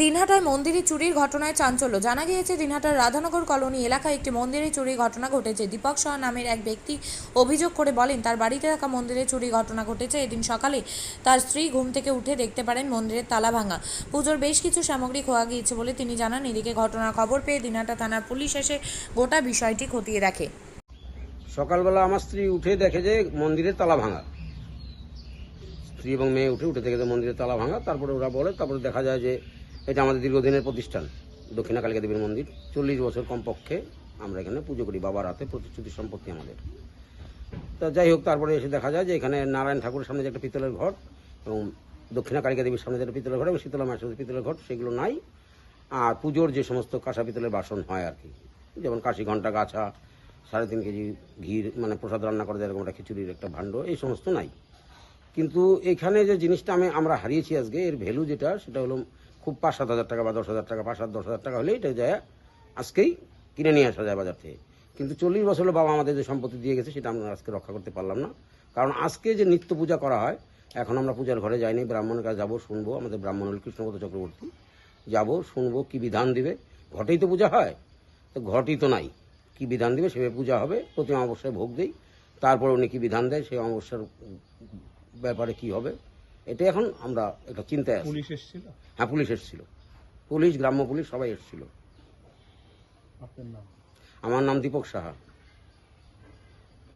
দিনহাটায় মন্দিরে চুরির ঘটনায় চাঞ্চল্য। জানা গিয়েছে, দিনহাটার রাধানগর কলোনি এলাকায় একটি মন্দিরে চুরির ঘটনা ঘটেছে। দীপক শাহ নামের এক ব্যক্তি অভিযোগ করে বলেন, তার বাড়িতে থাকা মন্দিরে চুরি ঘটনা ঘটেছে। এদিন সকালে তার স্ত্রী ঘুম থেকে উঠে দেখতে পারেন মন্দিরের তালা ভাঙা। পুজোর বেশ কিছু সামগ্রী খোয়া গিয়েছে বলে তিনি জানান। এদিকে ঘটনার খবর পেয়ে দিনহাটা থানার পুলিশ এসে গোটা বিষয়টি খতিয়ে দেখে। সকালবেলা আমার স্ত্রী উঠে দেখে যে মন্দিরের তালা ভাঙা। স্ত্রী এবং মেয়ে উঠে উঠে দেখে যে মন্দিরের তালা ভাঙা। তারপরে ওরা বলে, তারপরে দেখা যায় যে এটা আমাদের দীর্ঘদিনের প্রতিষ্ঠান, দক্ষিণা কালিকা দেবীর মন্দির। চল্লিশ বছর কমপক্ষে আমরা এখানে পুজো করি বাবার হাতে প্রতিশ্রুতি সম্পত্তি আমাদের। তা যাই হোক, তারপরে এসে দেখা যায় যে এখানে নারায়ণ ঠাকুরের সামনে যে একটা পিতলের ঘর এবং দক্ষিণা কালিকা দেবীর সামনে যে একটা পিতলের ঘর এবং শীতলা মায়ের সামনে পিতলের ঘর, সেগুলো নাই। আর পুজোর যে সমস্ত কাঁসা পিতলের বাসন হয় আর কি, যেমন কাশি ঘণ্টা গাছা, সাড়ে তিন কেজি ঘি মানে প্রসাদ রান্না করে দেয় এরকম একটা খিচুড়ির একটা ভাণ্ড এই সমস্ত নাই। কিন্তু এখানে যে জিনিসটা আমি, আমরা হারিয়েছি আজকে, এর ভ্যালু যেটা, সেটা হলো খুব পাঁচ সাত হাজার টাকা বা দশ হাজার টাকা, পাঁচ সাত দশ হাজার টাকা হলে এটা যায়, আজকেই কিনে নিয়ে আসা যায় বাজার থেকে। কিন্তু চল্লিশ বছর বাবা আমাদের যে সম্পত্তি দিয়ে গেছে, সেটা আমরা আজকে রক্ষা করতে পারলাম না। কারণ আজকে যে নিত্য পূজা করা হয়, এখন আমরা পূজার ঘরে যাইনি, ব্রাহ্মণের কাছে যাব, শুনব, আমাদের ব্রাহ্মণ হল কৃষ্ণপদ চক্রবর্তী। যাব, শুনব, কি বিধান দিবে? ঘটেই তো পূজা হয়। তো ঘটই তো নাই। কি বিধান দিবে? সেভাবে পূজা হবে প্রতিমা অমাবস্যায় ভোগ দেই। তারপর উনি কি বিধান দেয়? সেই অমাবস্যার ব্যাপারে কি হবে? এটা এখন আমরা একটা চিন্তায় আছি। পুলিশ এসেছিল? হ্যাঁ পুলিশ এসেছিল। পুলিশ গ্রাম্য পুলিশ সবাই এসেছিল। আপনার নাম? আমার নাম দীপক সাহা।